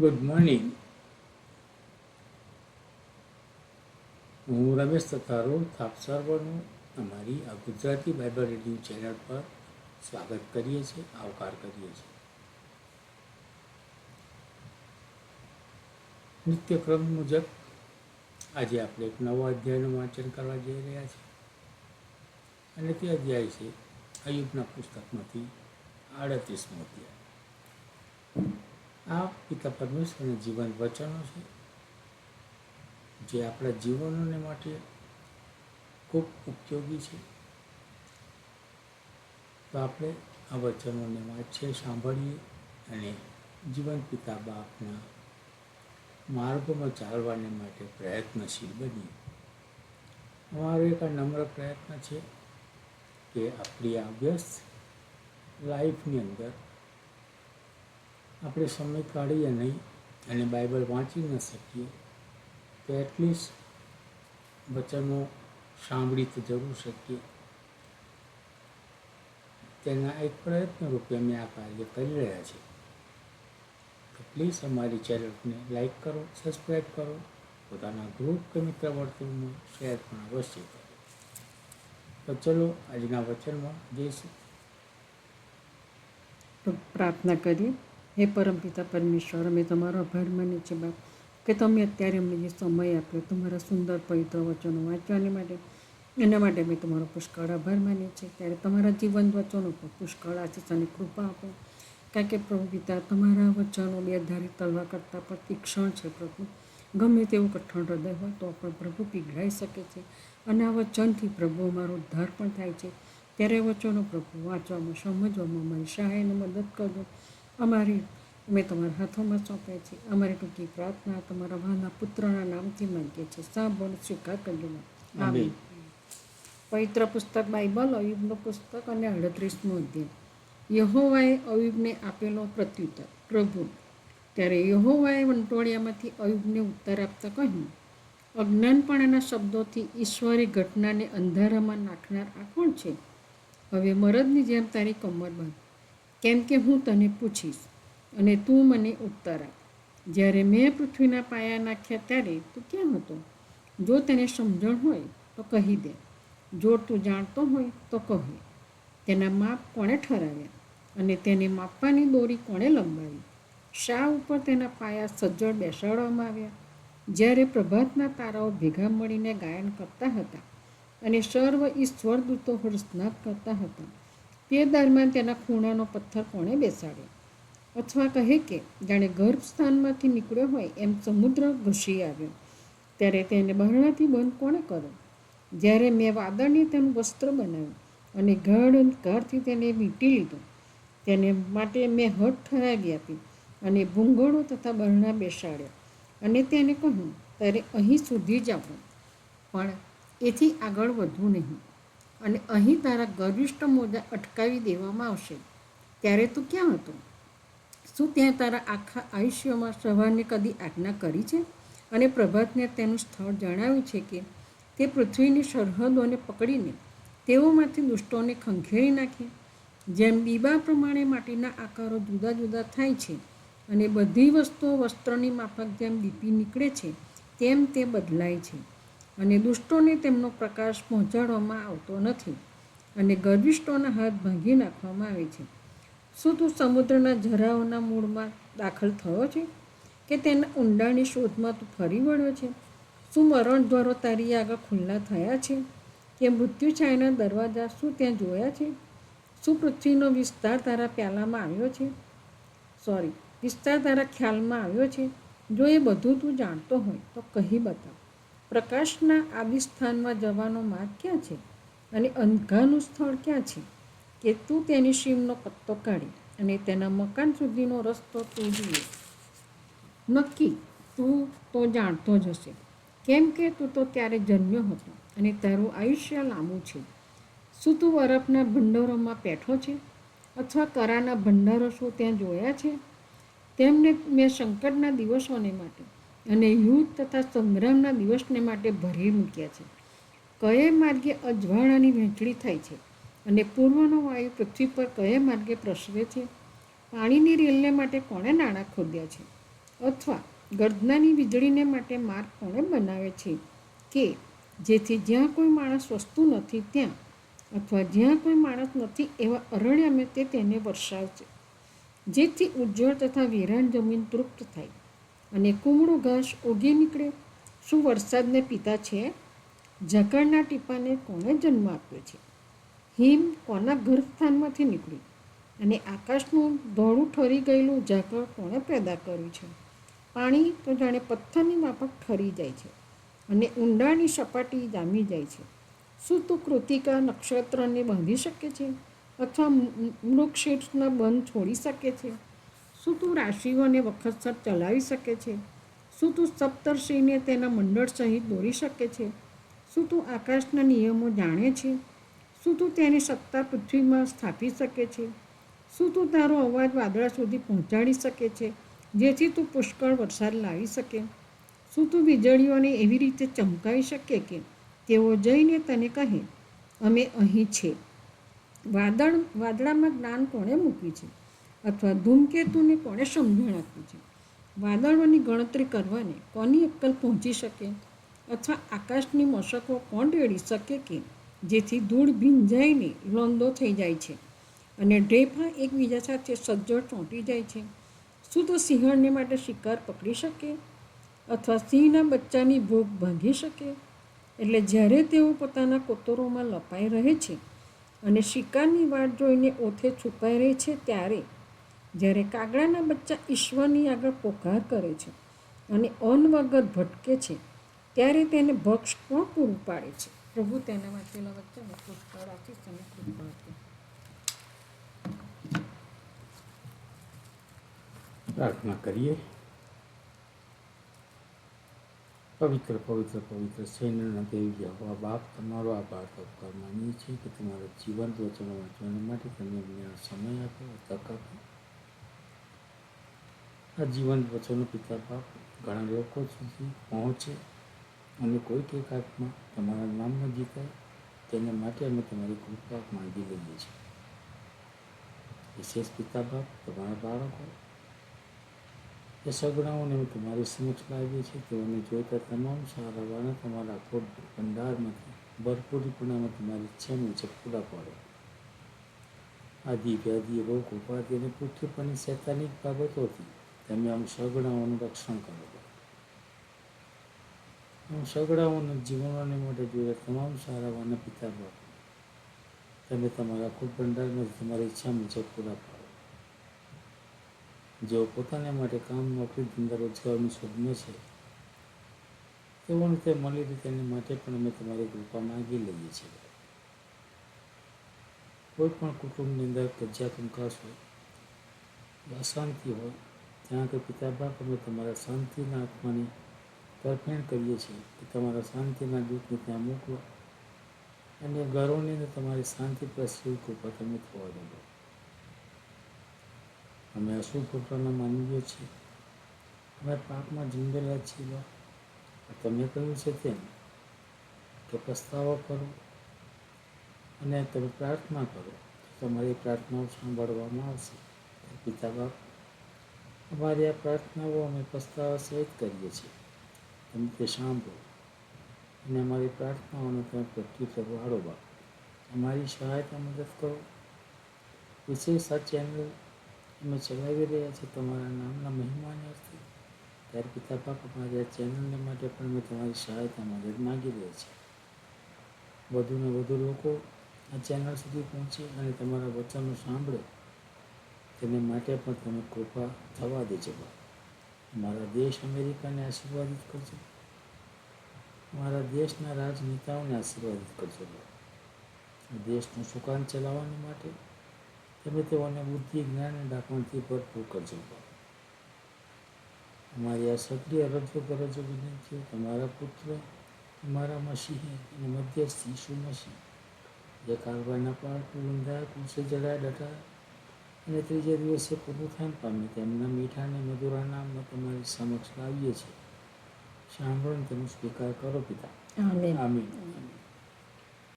Good morning હું રમેશ તથારો થાપ સર્વનું અમારી આ ગુજરાતી બાઇબલ રીડિંગ ચેનલ પર સ્વાગત કરીએ છીએ, આવકાર કરીએ છીએ. નિત્યક્રમ મુજબ આજે આપણે એક નવા અધ્યાયનું વાંચન કરવા જઈ રહ્યા છીએ. અને તે અધ્યાય છે અયુબના પુસ્તકમાંથી આડત્રીસમો અધ્યાય. આ પિતા પરમેશ્વરના જીવન વચનો છે, જે આપણા જીવનોને માટે ખૂબ ઉપયોગી છે. તો આપણે આ વચનોને વાંચીએ, સાંભળીએ અને જીવન પિતા બાપના માર્ગોમાં ચાલવાને માટે પ્રયત્નશીલ બનીએ. અમારો એક આ નમ્ર પ્રયત્ન છે કે આપણી આ વ્યસ્ત લાઈફની અંદર આપણે સમય કાઢીએ નહીં અને બાઇબલ વાંચી ન શકીએ, તો એટલીસ્ટ વચનો સાંભળી તો જરૂર શકીએ. તેના એક પ્રયત્ન રૂપે અમે આ કાર્ય કરી રહ્યા છીએ. પ્લીઝ અમારી ચેનલને લાઇક કરો સબસ્ક્રાઈબ કરો, પોતાના ગ્રુપ કે મિત્ર વર્તુળમાં શેર પણ અવશ્ય કરો. તો ચલો આજના વચનમાં જઈશું. પ્રાર્થના કરીએ. હે પરમપિતા પરમેશ્વર, અમે તમારો આભાર માનીએ છીએ બાપ, કે તમે અત્યારે અમને જે સમય આપ્યો, તમારા સુંદર પવિત્ર વચનો વાંચવાને માટે, એના માટે અમે તમારો પુષ્કળ આભાર માનીએ છીએ. ત્યારે તમારા જીવન વચનો પર પુષ્કળ આશીષ અને કૃપા આપો. કારણ કે પ્રભુ પિતા, તમારા વચનો બે ધારી તલવા કરતાં પણ તીક્ષણ છે પ્રભુ. ગમે તેવું કઠણ હૃદય હોય તો પણ પ્રભુ પીગળાઈ શકે છે. અને આ વચનથી પ્રભુ અમારો ઉદ્ધાર પણ થાય છે. ત્યારે વચનો પ્રભુ વાંચવામાં, સમજવામાં અમારી સહાયને મદદ કરજો. અમારી અમે તમારા હાથોમાં સોંપ્યા છે અમારી ટૂંકી પ્રાર્થના તમારા વહાના પુત્રના નામથી માંગીએ છીએ. સાંભળ સ્વીકાર કરજો આમીન. પવિત્ર પુસ્તક બાઇબલ અયુબનું પુસ્તક અને અડત્રીસમું અધ્યાય. યહોવાએ અયુબને આપેલો પ્રત્યુત્તર. પ્રભુ ત્યારે યહોવાએ વંટોળિયામાંથી અયુબને ઉત્તર આપતા કહ્યું અજ્ઞાનપણાના શબ્દોથી ઈશ્વરી ઘટનાને અંધારામાં નાખનાર આ કોણ છે? હવે મરદની જેમ તારી કમર બાંધ. કેમ કે હું તને પૂછીશ અને તું મને ઉત્તર આપ. જ્યારે મેં પૃથ્વીના પાયા નાખ્યા ત્યારે તું ક્યાં હતો? જો તેને સમજણ હોય તો કહી દે. જો તું જાણતો હોય તો કહે. તેના માપ કોણે ઠરાવ્યા અને તેને માપવાની દોરી કોણે લંબાવી? શા ઉપર તેના પાયા સજ્જડ બેસાડવામાં આવ્યા? જ્યારે પ્રભાતના તારાઓ ભેગા મળીને ગાયન કરતા હતા અને સર્વ ઈશ્વર દૂતો હર્ષનાદ કરતા હતા તે દરમિયાન તેના ખૂણાનો પથ્થર કોણે બેસાડ્યો? અથવા કહે કે, જાણે ગર્ભસ્થાનમાંથી નીકળ્યો હોય એમ સમુદ્ર ઘસી આવ્યો. ત્યારે તેને બહારણાથી બંધ કોણે કર્યો? જ્યારે મેં વાદળની તેનું વસ્ત્ર બનાવ્યું અને ગાઢ ઘરથી તેને વીંટી લીધો, તેને માટે મેં હઠ ઠરાવી આપી અને ભૂંગળો તથા બરણા બેસાડ્યા અને તેને કહ્યું ત્યારે અહીં સુધી જ આવો. પણ એથી આગળ વધવું નહીં. અને અહીં તારા ગર્વિષ્ઠ મોજા અટકાવી દેવામાં આવશે. ત્યારે તું ક્યાં હતો? શું ત્યાં તારા આખા આયુષ્યમાં સવારને કદી આજ્ઞા કરી છે? અને પ્રભાતને તેનું સ્થળ જણાવ્યું છે કે તે પૃથ્વીની સરહદોને પકડીને તેઓમાંથી દુષ્ટોને ખંખેરી નાખે. જેમ બીબા પ્રમાણે માટીના આકારો જુદા જુદા થાય છે અને બધી વસ્તુઓ વસ્ત્રની માફક જેમ દીપી નીકળે છે, તેમ તે બદલાય છે. અને દુષ્ટોને તેમનો પ્રકાશ પહોંચાડવામાં આવતો નથી અને ગર્વિષ્ટોના હાથ ભાંગી નાખવામાં આવે છે. શું તું સમુદ્રના જરાઓના મૂળમાં દાખલ થયો છે કે તેના ઊંડાણની શોધમાં તું ફરી વળ્યો છે? શું મરણ દ્વારો તારી આગળ ખુલ્લા થયા છે? કે મૃત્યુ છાયના દરવાજા શું ત્યાં જોયા છે? શું પૃથ્વીનો વિસ્તાર તારા પ્યાલામાં આવ્યો છે? સોરી વિસ્તાર તારા ખ્યાલમાં આવ્યો છે? જો એ બધું તું જાણતો હોય તો કહી બતાવ. પ્રકાશના આદિ સ્થાનમાં જવાનો માર્ગ ક્યાં છે? અને અંધકારનું સ્થળ ક્યાં છે? કે તું તેની સીમનો પત્તો કાઢી અને તેના મકાન સુધીનો રસ્તો તું જુએ નક્કી, તું તો જાણતો જ હશે. કેમ કે તું તો ત્યારે જન્મ્યો હતો અને તારું આયુષ્ય લાંબુ છે. શું તું બરફના ભંડારોમાં બેઠો છે? અથવા કરાના ભંડારો શું ત્યાં જોયા છે? તેમને મેં સંકટના દિવસોને માટે અને યુદ્ધ તથા સંગ્રામના દિવસને માટે ભરી મૂક્યા છે. કયે માર્ગે અજવાળાની વહેંચણી થાય છે અને પૂર્વનો વાયુ પૃથ્વી પર કયા માર્ગે પ્રસરે છે? પાણીની રેલને માટે કોણે નાણાં ખોદ્યા છે? અથવા ગર્દનાની વીજળીને માટે માર્ગ કોણે બનાવે છે? કે જેથી જ્યાં કોઈ માણસ વસ્તુ નથી ત્યાં, અથવા જ્યાં કોઈ માણસ નથી એવા અરણ્યમે તે તેને વરસાવશે જેથી ઉજ્જળ તથા વિરાન જમીન તૃપ્ત થાય. અને કુમળું ઘાસ ઉગી નીકળે. શું વરસાદને પિતા છે? ઝાકળના ટીપાને કોણે જન્મ આપ્યો છે? હિમ કોના ગર્ભસ્થાનમાંથી નીકળ્યું અને આકાશનું ધોળું ઠરી ગયેલું ઝાકળ કોણે પેદા કર્યું છે? પાણી તો જાણે પથ્થરની માફક ઠરી જાય છે અને ઊંડાની સપાટી જામી જાય છે. શું તું કૃતિકા નક્ષત્રને બાંધી શકે છે? અથવા મૃગશીર્ષના બંધ છોડી શકે છે? શું તું રાશિઓને વખતસર ચલાવી શકે છે. શું તું સપ્તર્ષિને તેના મંડળ સહિત દોરી શકે છે. શું તું આકાશના નિયમો જાણે છે. શું તું તેની સત્તા પૃથ્વીમાં સ્થાપી શકે છે. શું તું તારો અવાજ વાદળા સુધી પહોંચાડી શકે છે. જેથી તું પુષ્કળ વરસાદ લાવી શકે. શું તું વીજળીઓને એવી રીતે ચમકાવી શકે કે તેઓ જઈને તને કહે, અમે અહીં છે. વાદળ, વાદળામાં જ્ઞાન કોણે મૂકી છે? અથવા ધૂમકેતુને કોણે સમજણ આપી છે? વાદળોની ગણતરી કરવાને કોની અક્કલ પહોંચી શકે? અથવા આકાશની મશકો કોણ રેડી શકે કે જેથી ધૂળ ભીંજાઈને લોંદો થઈ જાય છે અને ઢેફા એકબીજા સાથે સજ્જડ ચોંટી જાય છે? શું તો સિંહણને માટે શિકાર પકડી શકે? અથવા સિંહના બચ્ચાની ભૂખ ભાંગી શકે? એટલે જ્યારે તેઓ પોતાના કોતરોમાં લપાઈ રહે છે અને શિકારની વાટ જોઈને ઓથે છુપાઈ રહે છે, ત્યારે જ્યારે કાગડાના બચ્ચા ઈશ્વરની આગળ પોકાર કરે છે અને અન્ન વગર ભટકે છે, ત્યારે તેને ભક્ષ પણ પૂરું પાડે છે? પ્રભુ તેના વાંચેલા વચ્ચે પુષ્કળ આપીશ અને કૃપા પ્રાર્થના કરીએ. પવિત્ર પવિત્ર પવિત્ર સૈન્યના દેવી યહોવા બાપ, તમારો આભાર તો ઉપકાર માનીએ છીએ કે તમારા જીવંત વચનો વાંચવા માટે તમે અમને સમય આપ્યો તક આપી આ જીવન વચનો પિતા બાપ ઘણા લોકો સુધી પહોંચે અને કોઈક એક આત્મા તમારા નામમાં જીતાય તેને માટે અમે તમારી કૃપા માંગી લઈએ છીએ. વિશેષ પિતા બાપ, તમારા બાળકો, એ સગડાઓને અમે તમારી સમક્ષ લાવીએ છીએ. તેઓને જોઈતા તમામ સારા વાળા તમારા ખોટ ભંડારમાંથી ભરપૂરીપણામાં તમારી ઈચ્છા મુજબ પૂરા પાડો. આદિ વ્યાધિ રોગ ઉપાધિ અને પૃથ્વી પરની શૈતાનિક બાબતોથી તમે આમ સગડાઓનું રક્ષણ કરો. આમ સગડાઓને જીવનવાને માટે જોઈએ તમામ સારા વાના પિતા બાપ. તમે તમારા ખૂબ ભંડારને તમારી ઈચ્છા મુજબ પૂરા પાડો. જેઓ પોતાને માટે કામ, નોકરી, ધંધા, રોજગારની સ્વપ્ન છે, તેઓને તે મળી રહે તેની માટે પણ અમે તમારી કૃપા માગી લઈએ છીએ. કોઈ પણ કુટુંબની અંદર કજ્જા કંકાસ હોય, અશાંતિ હોય ત્યાં કે પિતા બાપ અમે તમારા શાંતિના આત્માની તરફેણ કરીએ છીએ કે તમારા શાંતિના દૂતને ત્યાં મોકલો અને અંદર તમારી શાંતિ પ્રસરી કૃપા તમે થવા દો. અમે અશુભ કૃપાના માનવીઓ છીએ. અમે પાપમાં ઝુંબેલા છીએ. તમે કહ્યું છે તેમ કે પસ્તાવો કરો અને તમે પ્રાર્થના કરો તમારી પ્રાર્થનાઓ સાંભળવામાં આવશે. પિતા બાપ અમારી આ પ્રાર્થનાઓ અમે પસ્તાવા સહિત કરીએ છીએ. તમે તે સાંભળો. અને અમારી પ્રાર્થનાઓને તમે પ્રત્યુત્તર વાળો બાપ અમારી સહાયતા મદદ કરો. વિશેષ આ ચેનલ અમે ચલાવી રહ્યા છીએ તમારા નામના મહિમાને અર્થે. ત્યારે પિતા બાપ અમારી આ ચેનલને માટે પણ અમે તમારી સહાયતા મદદ માગી રહ્યા છીએ. વધુને વધુ લોકો આ ચેનલ સુધી પહોંચે અને તમારા વચનો સાંભળે. તેને માટે પણ તમે કૃપા થવા દેજો મારા અમારા દેશ અમેરિકાને આશીર્વાદિત કરજો. મારા દેશના રાજનેતાઓને આશીર્વાદિત કરજો દેશનું સુકાન ચલાવવાની માટે તમે તેઓને બુદ્ધિ, જ્ઞાન અને ડાકણથી ભરપૂર કરજો અમારી આ સક્રિય અરજો કરજો વિનંતીઓ, તમારા પુત્ર, તમારા મસીહે અને મધ્યસ્થ ઈસુ મસીહ જે કારવારના પાળ વૃંદા કુશે જડાય ડટા અને ત્રીજે દિવસે પુનરુત્થાન પામે તેમના મીઠા અને મધુરા નામમાં તમારી સમક્ષ લાવીએ છીએ. સાંભળો તેનો સ્વીકાર કરો પિતા. આમીન. આમીન.